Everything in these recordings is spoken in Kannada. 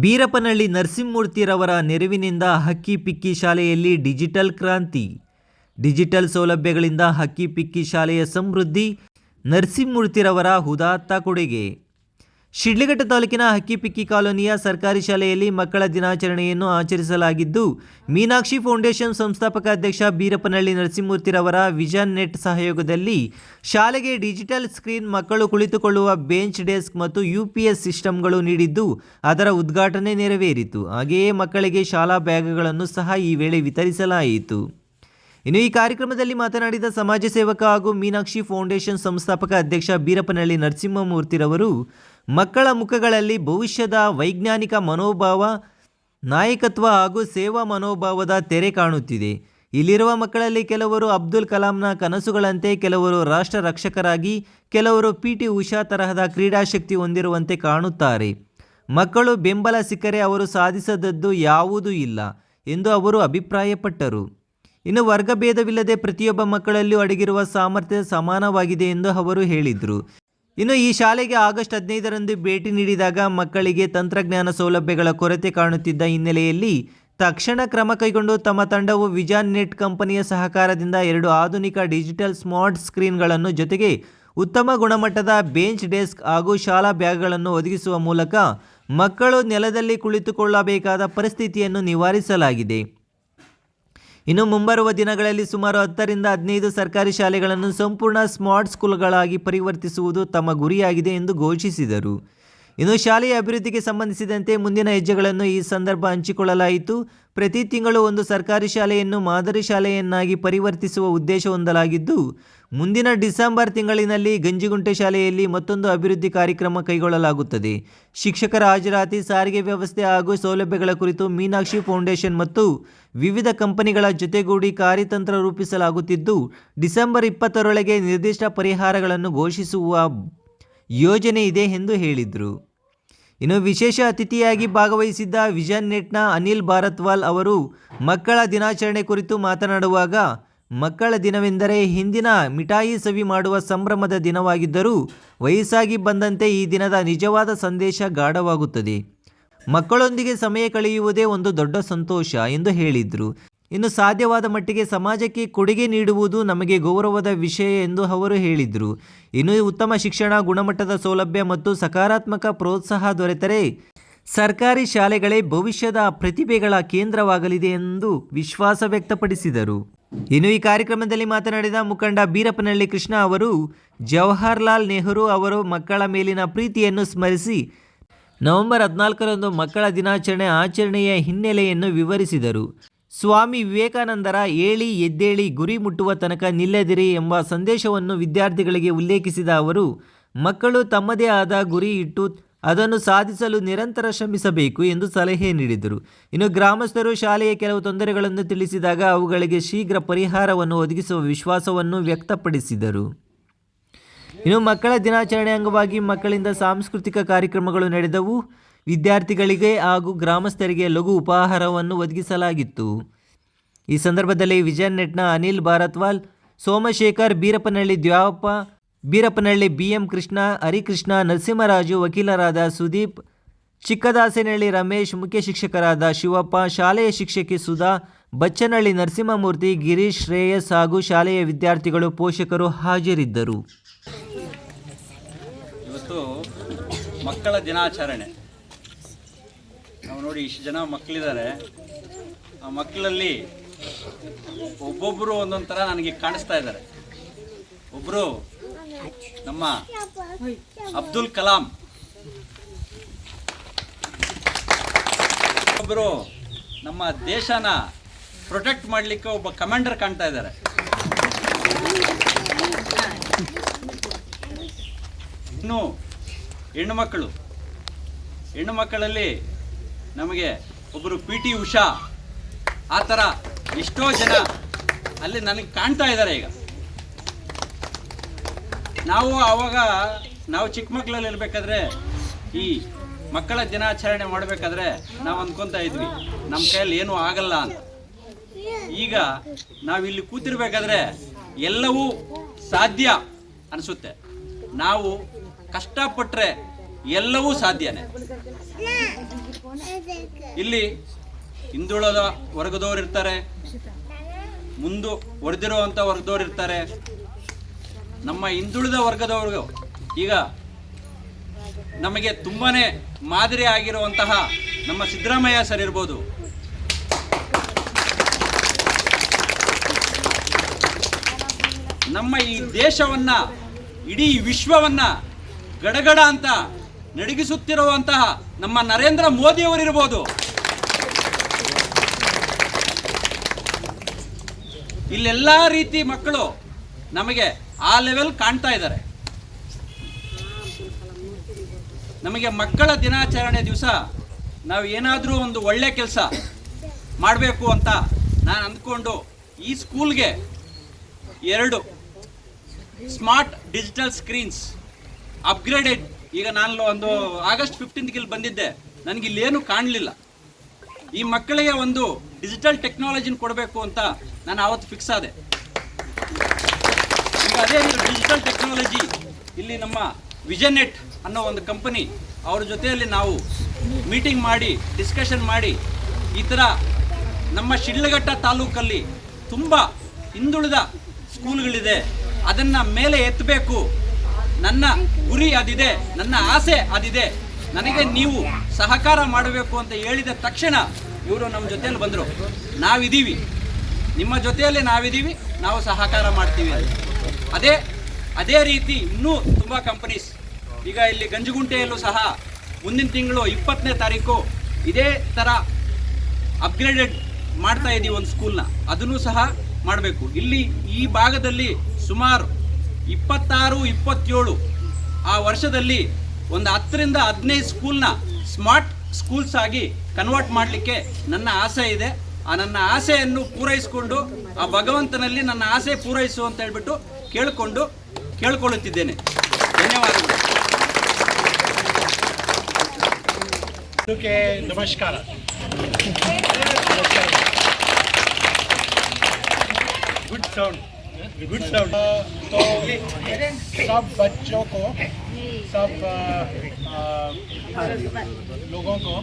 ಬೀರಪ್ಪನಹಳ್ಳಿ ನರಸಿಂಹಮೂರ್ತಿರವರ ನೆರವಿನಿಂದ ಹಕ್ಕಿ ಪಿಕ್ಕಿ ಶಾಲೆಯಲ್ಲಿ ಡಿಜಿಟಲ್ ಕ್ರಾಂತಿ. ಡಿಜಿಟಲ್ ಸೌಲಭ್ಯಗಳಿಂದ ಹಕ್ಕಿ ಪಿಕ್ಕಿ ಶಾಲೆಯ ಸಮೃದ್ಧಿ. ನರಸಿಂಹಮೂರ್ತಿರವರ ಹುದಾತ್ತ ಕೊಡುಗೆ. ಶಿಡ್ಲಘಟ್ಟ ತಾಲೂಕಿನ ಹಕ್ಕಿಪಿಕ್ಕಿ ಕಾಲೋನಿಯ ಸರ್ಕಾರಿ ಶಾಲೆಯಲ್ಲಿ ಮಕ್ಕಳ ದಿನಾಚರಣೆಯನ್ನು ಆಚರಿಸಲಾಗಿದ್ದು, ಮೀನಾಕ್ಷಿ ಫೌಂಡೇಶನ್ ಸಂಸ್ಥಾಪಕ ಅಧ್ಯಕ್ಷ ಬೀರಪ್ಪನಹಳ್ಳಿ ನರಸಿಂಹಮೂರ್ತಿರವರ ವಿಷನ್ ನೆಟ್ ಸಹಯೋಗದಲ್ಲಿ ಶಾಲೆಗೆ ಡಿಜಿಟಲ್ ಸ್ಕ್ರೀನ್ ಮಕ್ಕಳು ಕುಳಿತುಕೊಳ್ಳುವ ಬೆಂಚ್ ಡೆಸ್ಕ್ ಮತ್ತು ಯು ಪಿ ಎಸ್ ಸಿಸ್ಟಮ್ಗಳು ನೀಡಿದ್ದು, ಅದರ ಉದ್ಘಾಟನೆ ನೆರವೇರಿತು. ಹಾಗೆಯೇ ಮಕ್ಕಳಿಗೆ ಶಾಲಾ ಬ್ಯಾಗ್ಗಳನ್ನು ಸಹ ಈ ವೇಳೆ ವಿತರಿಸಲಾಯಿತು. ಇನ್ನು ಈ ಕಾರ್ಯಕ್ರಮದಲ್ಲಿ ಮಾತನಾಡಿದ ಸಮಾಜ ಸೇವಕ ಹಾಗೂ ಮೀನಾಕ್ಷಿ ಫೌಂಡೇಶನ್ ಸಂಸ್ಥಾಪಕ ಅಧ್ಯಕ್ಷ ಬೀರಪ್ಪನಹಳ್ಳಿ ನರಸಿಂಹಮೂರ್ತಿರವರು ಮಕ್ಕಳ ಮುಖಗಳಲ್ಲಿ ಭವಿಷ್ಯದ ವೈಜ್ಞಾನಿಕ ಮನೋಭಾವ, ನಾಯಕತ್ವ ಹಾಗೂ ಸೇವಾ ಮನೋಭಾವದ ತೆರೆ ಕಾಣುತ್ತಿದೆ. ಇಲ್ಲಿರುವ ಮಕ್ಕಳಲ್ಲಿ ಕೆಲವರು ಅಬ್ದುಲ್ ಕಲಾಂನ ಕನಸುಗಳಂತೆ, ಕೆಲವರು ರಾಷ್ಟ್ರ ರಕ್ಷಕರಾಗಿ, ಕೆಲವರು ಪಿ ಟಿ ಉಷಾ ತರಹದ ಕ್ರೀಡಾಶಕ್ತಿ ಹೊಂದಿರುವಂತೆ ಕಾಣುತ್ತಾರೆ. ಮಕ್ಕಳು ಬೆಂಬಲ ಸಿಕ್ಕರೆ ಅವರು ಸಾಧಿಸದದ್ದು ಯಾವುದೂ ಇಲ್ಲ ಎಂದು ಅವರು ಅಭಿಪ್ರಾಯಪಟ್ಟರು. ಇನ್ನು ವರ್ಗಭೇದವಿಲ್ಲದೆ ಪ್ರತಿಯೊಬ್ಬ ಮಕ್ಕಳಲ್ಲೂ ಅಡಗಿರುವ ಸಾಮರ್ಥ್ಯ ಸಮಾನವಾಗಿದೆ ಎಂದು ಅವರು ಹೇಳಿದರು. ಇನ್ನು ಈ ಶಾಲೆಗೆ ಆಗಸ್ಟ್ ಹದಿನೈದರಂದು ಭೇಟಿ ನೀಡಿದಾಗ ಮಕ್ಕಳಿಗೆ ತಂತ್ರಜ್ಞಾನ ಸೌಲಭ್ಯಗಳ ಕೊರತೆ ಕಾಣುತ್ತಿದ್ದ ಹಿನ್ನೆಲೆಯಲ್ಲಿ ತಕ್ಷಣ ಕ್ರಮ ಕೈಗೊಂಡು ತಮ್ಮ ತಂಡವು ವಿಜಾನ್ ನೆಟ್ ಕಂಪನಿಯ ಸಹಕಾರದಿಂದ ಎರಡು ಆಧುನಿಕ ಡಿಜಿಟಲ್ ಸ್ಮಾರ್ಟ್ ಸ್ಕ್ರೀನ್ಗಳನ್ನು ಜೊತೆಗೆ ಉತ್ತಮ ಗುಣಮಟ್ಟದ ಬೆಂಚ್ ಡೆಸ್ಕ್ ಹಾಗೂ ಶಾಲಾ ಬ್ಯಾಗ್ಗಳನ್ನು ಒದಗಿಸುವ ಮೂಲಕ ಮಕ್ಕಳು ನೆಲದಲ್ಲಿ ಕುಳಿತುಕೊಳ್ಳಬೇಕಾದ ಪರಿಸ್ಥಿತಿಯನ್ನು ನಿವಾರಿಸಲಾಗಿದೆ. ಇನ್ನು ಮುಂಬರುವ ದಿನಗಳಲ್ಲಿ ಸುಮಾರು ಹತ್ತರಿಂದ ಹದಿನೈದು ಸರ್ಕಾರಿ ಶಾಲೆಗಳನ್ನು ಸಂಪೂರ್ಣ ಸ್ಮಾರ್ಟ್ ಸ್ಕೂಲ್ಗಳಾಗಿ ಪರಿವರ್ತಿಸುವುದು ತಮ್ಮ ಗುರಿಯಾಗಿದೆ ಎಂದು ಘೋಷಿಸಿದರು. ಇನ್ನು ಶಾಲೆಯ ಅಭಿವೃದ್ಧಿಗೆ ಸಂಬಂಧಿಸಿದಂತೆ ಮುಂದಿನ ಹೆಜ್ಜೆಗಳನ್ನು ಈ ಸಂದರ್ಭ ಹಂಚಿಕೊಳ್ಳಲಾಯಿತು. ಪ್ರತಿ ತಿಂಗಳು ಒಂದು ಸರ್ಕಾರಿ ಶಾಲೆಯನ್ನು ಮಾದರಿ ಶಾಲೆಯನ್ನಾಗಿ ಪರಿವರ್ತಿಸುವ ಉದ್ದೇಶ ಹೊಂದಲಾಗಿದ್ದು ಮುಂದಿನ ಡಿಸೆಂಬರ್ ತಿಂಗಳಿನಲ್ಲಿ ಗಂಜಿಗುಂಟೆ ಶಾಲೆಯಲ್ಲಿ ಮತ್ತೊಂದು ಅಭಿವೃದ್ಧಿ ಕಾರ್ಯಕ್ರಮ ಕೈಗೊಳ್ಳಲಾಗುತ್ತದೆ. ಶಿಕ್ಷಕರ ಹಾಜರಾತಿ, ಸಾರಿಗೆ ವ್ಯವಸ್ಥೆ ಹಾಗೂ ಸೌಲಭ್ಯಗಳ ಕುರಿತು ಮೀನಾಕ್ಷಿ ಫೌಂಡೇಶನ್ ಮತ್ತು ವಿವಿಧ ಕಂಪನಿಗಳ ಜೊತೆಗೂಡಿ ಕಾರ್ಯತಂತ್ರ ರೂಪಿಸಲಾಗುತ್ತಿದ್ದು, ಡಿಸೆಂಬರ್ ಇಪ್ಪತ್ತರೊಳಗೆ ನಿರ್ದಿಷ್ಟ ಪರಿಹಾರಗಳನ್ನು ಘೋಷಿಸುವ ಯೋಜನೆ ಇದೆ ಎಂದು ಹೇಳಿದರು. ಇನ್ನು ವಿಶೇಷ ಅತಿಥಿಯಾಗಿ ಭಾಗವಹಿಸಿದ್ದ ವಿಷನ್ ನೆಟ್ನ ಅನಿಲ್ ಭಾರತ್ವಾಲ್ ಅವರು ಮಕ್ಕಳ ದಿನಾಚರಣೆ ಕುರಿತು ಮಾತನಾಡುವಾಗ ಮಕ್ಕಳ ದಿನವೆಂದರೆ ಹಿಂದಿನ ಮಿಠಾಯಿ ಸವಿ ಮಾಡುವ ಸಂಭ್ರಮದ ದಿನವಾಗಿದ್ದರೂ ವಯಸ್ಸಾಗಿ ಬಂದಂತೆ ಈ ದಿನದ ನಿಜವಾದ ಸಂದೇಶ ಗಾಢವಾಗುತ್ತದೆ. ಮಕ್ಕಳೊಂದಿಗೆ ಸಮಯ ಕಳೆಯುವುದೇ ಒಂದು ದೊಡ್ಡ ಸಂತೋಷ ಎಂದು ಹೇಳಿದರು. ಇನ್ನು ಸಾಧ್ಯವಾದ ಮಟ್ಟಿಗೆ ಸಮಾಜಕ್ಕೆ ಕೊಡುಗೆ ನೀಡುವುದು ನಮಗೆ ಗೌರವದ ವಿಷಯ ಎಂದು ಅವರು ಹೇಳಿದರು. ಇನ್ನು ಉತ್ತಮ ಶಿಕ್ಷಣ, ಗುಣಮಟ್ಟದ ಸೌಲಭ್ಯ ಮತ್ತು ಸಕಾರಾತ್ಮಕ ಪ್ರೋತ್ಸಾಹ ದೊರೆತರೆ ಸರ್ಕಾರಿ ಶಾಲೆಗಳೇ ಭವಿಷ್ಯದ ಪ್ರತಿಭೆಗಳ ಕೇಂದ್ರವಾಗಲಿದೆ ಎಂದು ವಿಶ್ವಾಸ ವ್ಯಕ್ತಪಡಿಸಿದರು. ಇನ್ನು ಈ ಕಾರ್ಯಕ್ರಮದಲ್ಲಿ ಮಾತನಾಡಿದ ಮುಖಂಡ ಬೀರಪ್ಪನಹಳ್ಳಿ ಕೃಷ್ಣ ಅವರು, ಜವಾಹರ್ಲಾಲ್ ನೆಹರು ಅವರು ಮಕ್ಕಳ ಮೇಲಿನ ಪ್ರೀತಿಯನ್ನು ಸ್ಮರಿಸಿ ನವೆಂಬರ್ ಹದಿನಾಲ್ಕರಂದು ಮಕ್ಕಳ ದಿನಾಚರಣೆ ಆಚರಣೆಯ ಹಿನ್ನೆಲೆಯನ್ನು ವಿವರಿಸಿದರು. ಸ್ವಾಮಿ ವಿವೇಕಾನಂದರ ಏಳಿ ಎದ್ದೇಳಿ ಗುರಿ ಮುಟ್ಟುವ ತನಕ ನಿಲ್ಲದಿರಿ ಎಂಬ ಸಂದೇಶವನ್ನು ವಿದ್ಯಾರ್ಥಿಗಳಿಗೆ ಉಲ್ಲೇಖಿಸಿದ ಅವರು, ಮಕ್ಕಳು ತಮ್ಮದೇ ಆದ ಗುರಿ ಇಟ್ಟು ಅದನ್ನು ಸಾಧಿಸಲು ನಿರಂತರ ಶ್ರಮಿಸಬೇಕು ಎಂದು ಸಲಹೆ ನೀಡಿದರು. ಇನ್ನು ಗ್ರಾಮಸ್ಥರು ಶಾಲೆಯ ಕೆಲವು ತೊಂದರೆಗಳನ್ನು ತಿಳಿಸಿದಾಗ ಅವುಗಳಿಗೆ ಶೀಘ್ರ ಪರಿಹಾರವನ್ನು ಒದಗಿಸುವ ವಿಶ್ವಾಸವನ್ನು ವ್ಯಕ್ತಪಡಿಸಿದರು. ಇನ್ನು ಮಕ್ಕಳ ದಿನಾಚರಣೆ ಅಂಗವಾಗಿ ಮಕ್ಕಳಿಂದ ಸಾಂಸ್ಕೃತಿಕ ಕಾರ್ಯಕ್ರಮಗಳು ನಡೆದವು. ವಿದ್ಯಾರ್ಥಿಗಳಿಗೆ ಹಾಗೂ ಗ್ರಾಮಸ್ಥರಿಗೆ ಲಘು ಉಪಹಾರವನ್ನು ಒದಗಿಸಲಾಗಿತ್ತು. ಈ ಸಂದರ್ಭದಲ್ಲಿ ವಿಜಯನ್ ನೆಟ್ನ ಅನಿಲ್ ಭಾರತ್ವಾಲ್, ಸೋಮಶೇಖರ್ ಬೀರಪ್ಪನಹಳ್ಳಿ ದ್ಯಾವಪ್ಪ ಬೀರಪ್ಪನಹಳ್ಳಿ ಬಿ ಎಂ ಕೃಷ್ಣ, ಹರಿಕೃಷ್ಣ, ನರಸಿಂಹರಾಜು, ವಕೀಲರಾದ ಸುದೀಪ್, ಚಿಕ್ಕದಾಸನಹಳ್ಳಿ ರಮೇಶ್, ಮುಖ್ಯ ಶಿಕ್ಷಕರಾದ ಶಿವಪ್ಪ, ಶಾಲೆಯ ಶಿಕ್ಷಕಿ ಸುಧಾ, ಬಚ್ಚನಹಳ್ಳಿ ನರಸಿಂಹಮೂರ್ತಿ, ಗಿರೀಶ್, ಶ್ರೇಯಸ್ ಹಾಗೂ ಶಾಲೆಯ ವಿದ್ಯಾರ್ಥಿಗಳು, ಪೋಷಕರು ಹಾಜರಿದ್ದರು. ಇವತ್ತು ಮಕ್ಕಳ ದಿನಾಚರಣೆ. ನಾವು ನೋಡಿ ಇಷ್ಟು ಜನ ಮಕ್ಕಳಿದ್ದಾರೆ. ಆ ಮಕ್ಕಳಲ್ಲಿ ಒಬ್ಬೊಬ್ಬರು ಒಂದೊಂದು ನನಗೆ ಕಾಣಿಸ್ತಾ ಇದ್ದಾರೆ. ಒಬ್ಬರು ನಮ್ಮ ಅಬ್ದುಲ್ ಕಲಾಂ. ಒಬ್ಬರು ನಮ್ಮ ದೇಶನ ಪ್ರೊಟೆಕ್ಟ್ ಮಾಡಲಿಕ್ಕೆ ಒಬ್ಬ ಕಮಾಂಡರ್ ಕಾಣ್ತಾ ಇದ್ದಾರೆ. ಇನ್ನು ಹೆಣ್ಣು ಮಕ್ಕಳು. ಹೆಣ್ಣು ಮಕ್ಕಳಲ್ಲಿ ನಮಗೆ ಒಬ್ಬರು ಪಿ ಟಿ ಉಷಾ. ಆ ಥರ ಎಷ್ಟೋ ಜನ ಅಲ್ಲಿ ನನಗೆ ಕಾಣ್ತಾ ಇದ್ದಾರೆ ಈಗ. ನಾವು ಅವಾಗ ನಾವು ಚಿಕ್ಕ ಮಕ್ಕಳಲ್ಲಿ ಇರಬೇಕಾದ್ರೆ ಈ ಮಕ್ಕಳ ದಿನಾಚರಣೆ ಮಾಡಬೇಕಾದ್ರೆ ನಾವು ಅಂದ್ಕೊತಾ ಇದ್ವಿ ನಮ್ಮ ಕೈಯಲ್ಲಿ ಏನೂ ಆಗಲ್ಲ ಅಂತ. ಈಗ ನಾವಿಲ್ಲಿ ಕೂತಿರ್ಬೇಕಾದ್ರೆ ಎಲ್ಲವೂ ಸಾಧ್ಯ ಅನಿಸುತ್ತೆ. ನಾವು ಕಷ್ಟಪಟ್ಟರೆ ಎಲ್ಲವೂ ಸಾಧ್ಯನೇ. ಇಲ್ಲಿ ಹಿಂದುಳದ ವರ್ಗದವರು ಇರ್ತಾರೆ, ಮುಂದು ಹೊಡೆದಿರುವಂಥ ವರ್ಗದವ್ರು ಇರ್ತಾರೆ ನಮ್ಮ ಹಿಂದುಳಿದ ವರ್ಗದವರು ಈಗ ನಮಗೆ ತುಂಬಾ ಮಾದರಿ ಆಗಿರುವಂತಹ ನಮ್ಮ ಸಿದ್ದರಾಮಯ್ಯ ಸರ್ ಇರ್ಬೋದು. ನಮ್ಮ ಈ ದೇಶವನ್ನ, ಇಡೀ ವಿಶ್ವವನ್ನ ಗಡಗಡ ಅಂತ ನಡಗಿಸುತ್ತಿರುವಂತಹ ನಮ್ಮ ನರೇಂದ್ರ ಮೋದಿಯವರಿರ್ಬೋದು ಇಲ್ಲೆಲ್ಲ ರೀತಿ ಮಕ್ಕಳು ನಮಗೆ ಆ ಲೆವೆಲ್ ಕಾಣ್ತಾ ಇದ್ದಾರೆ. ನಮಗೆ ಮಕ್ಕಳ ದಿನಾಚರಣೆ ದಿವಸ ನಾವು ಏನಾದರೂ ಒಂದು ಒಳ್ಳೆ ಕೆಲಸ ಮಾಡಬೇಕು ಅಂತ ನಾನು ಅಂದ್ಕೊಂಡು ಈ ಸ್ಕೂಲ್ಗೆ ಎರಡು ಸ್ಮಾರ್ಟ್ ಡಿಜಿಟಲ್ ಸ್ಕ್ರೀನ್ಸ್ ಅಪ್ಗ್ರೇಡೆಡ್ ಈಗ ನಾನು ಒಂದು ಆಗಸ್ಟ್ ಫಿಫ್ಟೀನ್ತ್ಗೆ ಇಲ್ಲಿ ಬಂದಿದ್ದೆ. ನನಗೆ ಇಲ್ಲೇನು ಕಾಣಲಿಲ್ಲ. ಈ ಮಕ್ಕಳಿಗೆ ಒಂದು ಡಿಜಿಟಲ್ ಟೆಕ್ನಾಲಜಿನ ಕೊಡಬೇಕು ಅಂತ ನಾನು ಆವತ್ತು ಫಿಕ್ಸ್ ಆದೆ. ಅದೇ ಡಿಜಿಟಲ್ ಟೆಕ್ನಾಲಜಿ ಇಲ್ಲಿ ನಮ್ಮ ವಿಜನೆಟ್ ಅನ್ನೋ ಒಂದು ಕಂಪನಿ ಅವ್ರ ಜೊತೆಯಲ್ಲಿ ನಾವು ಮೀಟಿಂಗ್ ಮಾಡಿ ಡಿಸ್ಕಷನ್ ಮಾಡಿ, ಈ ಥರ ನಮ್ಮ ಶಿಡ್ಲಘಟ್ಟ ತಾಲೂಕಲ್ಲಿ ತುಂಬ ಹಿಂದುಳಿದ ಸ್ಕೂಲ್ಗಳಿದೆ ಅದನ್ನು ಮೇಲೆ ಎತ್ತಬೇಕು. ನನ್ನ ಗುರಿ ಅದಿದೆ, ನನ್ನ ಆಸೆ ಅದಿದೆ. ನನಗೆ ನೀವು ಸಹಕಾರ ಮಾಡಬೇಕು ಅಂತ ಹೇಳಿದ ತಕ್ಷಣ ಇವರು ನಮ್ಮ ಜೊತೆಯಲ್ಲಿ ಬಂದರು. ನಾವಿದ್ದೀವಿ. ನಿಮ್ಮ ಜೊತೆಯಲ್ಲಿ ನಾವಿದ್ದೀವಿ. ನಾವು ಸಹಕಾರ ಮಾಡ್ತೀವಿ. ಅದೇ ಅದೇ ರೀತಿ ಇನ್ನೂ ತುಂಬ ಕಂಪನೀಸ್ ಈಗ ಇಲ್ಲಿ ಗಂಜುಗುಂಟೆಯಲ್ಲೂ ಸಹ ಮುಂದಿನ ತಿಂಗಳು ಇಪ್ಪತ್ತನೇ ತಾರೀಕು ಇದೇ ಥರ ಅಪ್ಗ್ರೇಡೆಡ್ ಮಾಡ್ತಾ ಇದ್ದೀವಿ ಒಂದು ಸ್ಕೂಲ್ನ ಅದನ್ನು ಸಹ ಮಾಡಬೇಕು. ಇಲ್ಲಿ ಈ ಭಾಗದಲ್ಲಿ ಸುಮಾರು ಇಪ್ಪತ್ತಾರು, ಇಪ್ಪತ್ತೇಳು ಆ ವರ್ಷದಲ್ಲಿ ಒಂದು ಹತ್ತರಿಂದ ಹದಿನೈದು ಸ್ಕೂಲ್ನ ಸ್ಮಾರ್ಟ್ ಸ್ಕೂಲ್ಸ್ ಆಗಿ ಕನ್ವರ್ಟ್ ಮಾಡಲಿಕ್ಕೆ ನನ್ನ ಆಸೆ ಇದೆ. ಆ ನನ್ನ ಆಸೆಯನ್ನು ಪೂರೈಸಿಕೊಂಡು, ಆ ಭಗವಂತನಲ್ಲಿ ನನ್ನ ಆಸೆ ಪೂರೈಸು ಅಂತ ಹೇಳ್ಬಿಟ್ಟು ಕೇಳಿಕೊಂಡು ಕೇಳ್ಕೊಳ್ಳುತ್ತಿದ್ದೇನೆ ಧನ್ಯವಾದಗಳು के नमस्कार गुड साउंड गुड साउंड तो सब बच्चों को सब अ, अ, लोगों को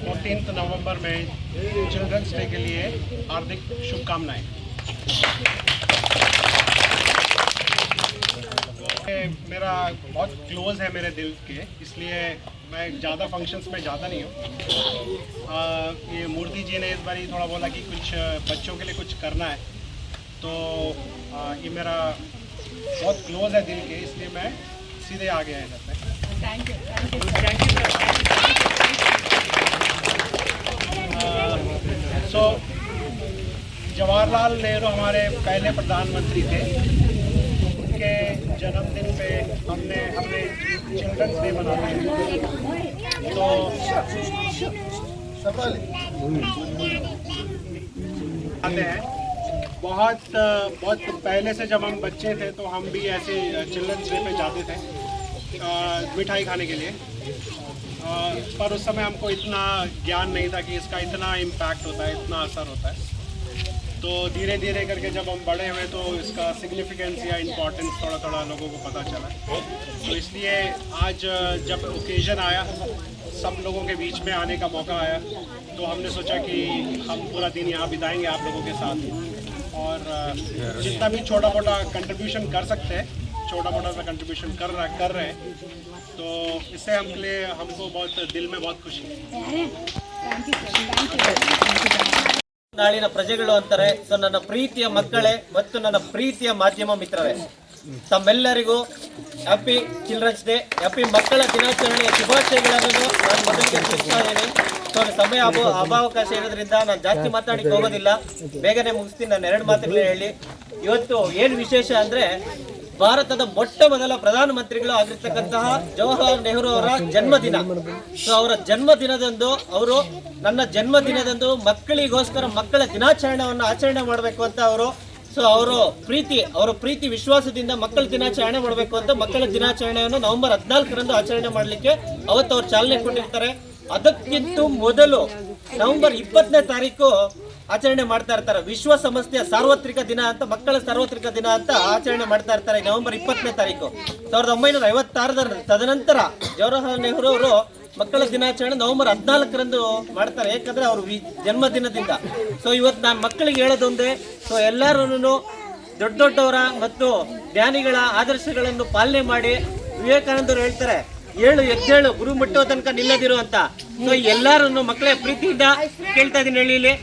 फोर्टीन नवंबर में चिल्ड्रंस डे के लिए हार्दिक शुभकामनाएं मेरा बहुत क्लोज है मेरे दिल के इसलिए मैं ज़्यादा फ़ंक्शंस में ज़्यादा नहीं हूँ। ये मूर्ति जी ने इस बार थोड़ा बोला कि कुछ बच्चों के लिए कुछ करना है। तो आ, ये मेरा बहुत क्लोज है दिल के इसलिए मैं सीधे आ गया इधर पे thank you so Jawaharlal Nehru हमारे पहले प्रधानमंत्री थे। उनके जन्मदिन पे हमने हमने चिल्ड्रंस डे मनाया। तो आते हैं। बहुत बहुत पहले से जब हम बच्चे थे तो हम भी ऐसे चिल्ड्रंस डे पे जाते थे मिठाई खाने के लिए। पर उस समय हमको इतना ज्ञान नहीं था कि इसका इतना इम्पैक्ट होता है, इतना असर होता है। तो धीरे धीरे करके जब हम बड़े हुए तो इसका सिग्निफिकेंस या इम्पोर्टेंस थोड़ा थोड़ा लोगों को पता चला। तो इसलिए आज, जब ओकेजन आया, सब लोगों के बीच में आने का मौका आया तो हमने सोचा कि हम पूरा दिन यहाँ बिताएँगे आप लोगों के साथ। और, जितना भी छोटा मोटा कंट्रीब्यूशन कर सकते हैं छोटा मोटा सा कंट्रीब्यूशन कर रहा, कर रहे हैं तो इससे हम लिए, हमको बहुत दिल में बहुत खुशी। है ನಾಳಿನ ಪ್ರಜೆಗಳು ಅಂತಾರೆ ಸೊ ನನ್ನ ಪ್ರೀತಿಯ ಮಕ್ಕಳೇ ಮತ್ತು ನನ್ನ ಪ್ರೀತಿಯ ಮಾಧ್ಯಮ ಮಿತ್ರರೇ ತಮ್ಮೆಲ್ಲರಿಗೂ ಹ್ಯಾಪಿ ಚಿಲ್ಡ್ರನ್ಸ್ ಡೇ ಹ್ಯಾಪಿ ಮಕ್ಕಳ ದಿನಾಚರಣೆಯ ಶುಭಾಶಯಗಳನ್ನು ನಾನು ಮೊದಲಿಗೆ ತಿಳಿಸ್ತಾ ಇದ್ದೀನಿ. ಸೊ ಸಮಯ ಅಭಾವ ಅಭಾವಕಾಶ ಇರೋದ್ರಿಂದ ನಾನು ಜಾಸ್ತಿ ಮಾತಾಡಿಕ್ಕೆ ಹೋಗೋದಿಲ್ಲ. ಬೇಗನೆ ಮುಗಿಸ್ತೀನಿ ನಾನು ಎರಡು ಮಾತುಗಳೇ ಹೇಳಿ. ಇವತ್ತು ಏನು ವಿಶೇಷ ಅಂದ್ರೆ ಭಾರತದ ಮೊಟ್ಟ ಮೊದಲ ಪ್ರಧಾನಮಂತ್ರಿಗಳು ಆಗಿರ್ತಕ್ಕಂತಹ ಜವಾಹರಲಾಲ್ ನೆಹರು ಅವರ ಜನ್ಮದಿನ. ಸೊ ಅವರ ಜನ್ಮದಿನದಂದು ಅವರು ನನ್ನ ಜನ್ಮದಿನದಂದು ಮಕ್ಕಳಿಗೋಸ್ಕರ ಮಕ್ಕಳ ದಿನಾಚರಣೆಯನ್ನು ಆಚರಣೆ ಮಾಡಬೇಕು ಅಂತ ಅವರು ಸೊ ಅವರು ಪ್ರೀತಿ, ಅವರ ಪ್ರೀತಿ ವಿಶ್ವಾಸದಿಂದ ಮಕ್ಕಳ ದಿನಾಚರಣೆ ಮಾಡಬೇಕು ಅಂತ ಮಕ್ಕಳ ದಿನಾಚರಣೆಯನ್ನು ನವೆಂಬರ್ ಹದಿನಾಲ್ಕರಂದು ಆಚರಣೆ ಮಾಡಲಿಕ್ಕೆ ಅವತ್ತು ಅವ್ರು ಚಾಲನೆ ಕೊಟ್ಟಿರ್ತಾರೆ. ಅದಕ್ಕಿಂತ ಮೊದಲು ನವೆಂಬರ್ ಇಪ್ಪತ್ತನೇ ತಾರೀಕು ಆಚರಣೆ ಮಾಡ್ತಾ ಇರ್ತಾರೆ. ವಿಶ್ವ ಸಂಸ್ಥೆಯ ಸಾರ್ವತ್ರಿಕ ದಿನ ಅಂತ, ಮಕ್ಕಳ ಸಾರ್ವತ್ರಿಕ ದಿನ ಅಂತ ಆಚರಣೆ ಮಾಡ್ತಾ ಇರ್ತಾರೆ ನವೆಂಬರ್ ಇಪ್ಪತ್ತನೇ ತಾರೀಕು. ಸಾವಿರದ ಒಂಬೈನೂರ ಐವತ್ತಾರರ ತದನಂತರ ಜವಾಹರಲಾಲ್ ನೆಹರು ಅವರು ಮಕ್ಕಳ ದಿನಾಚರಣೆ ನವೆಂಬರ್ ಹದಿನಾಲ್ಕರಂದು ಮಾಡ್ತಾರೆ. ಯಾಕಂದ್ರೆ ಅವರು ಜನ್ಮದಿನದಿಂದ. ಸೊ ಇವತ್ತು ನಾನು ಮಕ್ಕಳಿಗೆ ಹೇಳೋದೊಂದೇ ಸೊ ಎಲ್ಲರೂ ದೊಡ್ಡ ದೊಡ್ಡವರ ಮತ್ತು ಜ್ಞಾನಿಗಳ ಆದರ್ಶಗಳನ್ನು ಪಾಲನೆ ಮಾಡಿ ವಿವೇಕಾನಂದರು ಹೇಳ್ತಾರೆ, ಏಳು ಎದ್ದೇಳು ಗುರು ಮುಟ್ಟೋ ತನಕ ನಿಲ್ಲದಿರು ಅಂತ. ಸೊ ಎಲ್ಲಾರನ್ನು ಮಕ್ಕಳ ಪ್ರೀತಿಯಿಂದ ಕೇಳ್ತಾ ಇದೀನಿ ಹೇಳಿ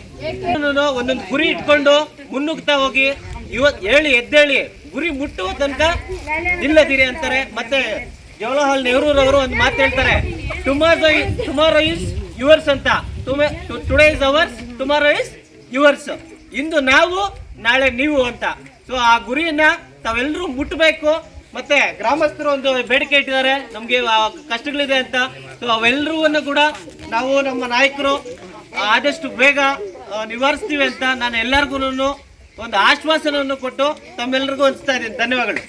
ಒಂದೊಂದು ಗುರಿ ಇಟ್ಕೊಂಡು ಮುನ್ನುಗ್ತಾ ಹೋಗಿ ಇವತ್ತು ಹೇಳಿ ಎದ್ದೇಳಿ ಗುರಿ ಮುಟ್ಟುವ ತನಕ ನಿಲ್ಲದಿರಿ ಅಂತಾರೆ. ಮತ್ತೆ ಜವಾಹರ್ಲಾಲ್ ನೆಹರು ಅವರು ಒಂದು ಮಾತು ಹೇಳ್ತಾರೆ ಟುಮಾರೋ ಟುಮಾರೋ ಇಸ್ ಯುವರ್ಸ್ ಅಂತ. Today is ours tomorrow is yours ಇಂದು ನಾವು, ನಾಳೆ ನೀವು ಅಂತ. ಸೊ ಆ ಗುರಿಯನ್ನ ತಾವೆಲ್ಲರೂ ಮುಟ್ಟಬೇಕು ಮತ್ತೆ ಗ್ರಾಮಸ್ಥರು ಒಂದು ಬೇಡಿಕೆ ಇಟ್ಟಿದ್ದಾರೆ, ನಮಗೆ ಕಷ್ಟಗಳಿದೆ ಅಂತ. ಸೊ ಅವೆಲ್ಲರೂ ಕೂಡ ನಾವು ನಮ್ಮ ನಾಯಕರು ಆದಷ್ಟು ಬೇಗ ನಿವಾರಿಸ್ತೀವಿ ಅಂತ ನಾನು ಎಲ್ಲರಿಗೂ ಒಂದು ಆಶ್ವಾಸನವನ್ನು ಕೊಟ್ಟು ತಮ್ಮೆಲ್ಲರಿಗೂ ಹಂಚ್ತಾ ಇದ್ದೀನಿ. ಧನ್ಯವಾದಗಳು.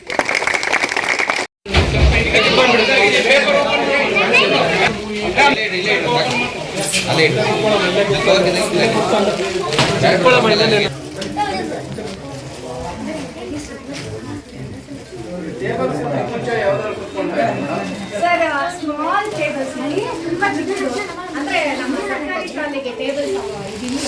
ಸರ್ ಸ್ಮಾಲ್ ಟೇಬಲ್ಸ್ ತುಂಬಾ ಅಂದ್ರೆ ನಮ್ಮ ಸರ್ಕಾರಿ ಶಾಲೆಗೆ ಟೇಬಲ್ಸ್ ಇದಿಲ್ಲ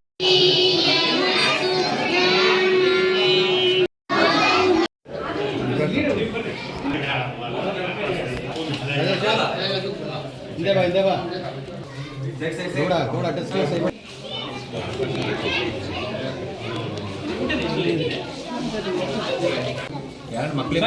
ಹಿಂದೆ ಬಾ ಹಿಂದೆ ಬಾ. ಗೌಡ ಗೌಡ ಟೆಸ್ಟ್ ಯಾರು ಮಕ್ಕಳಿಗೆ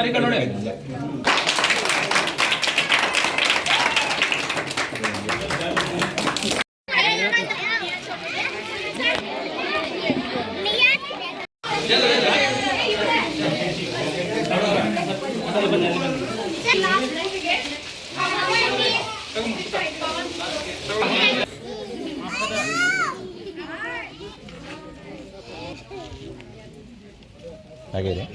ಹಾಗಿದೆ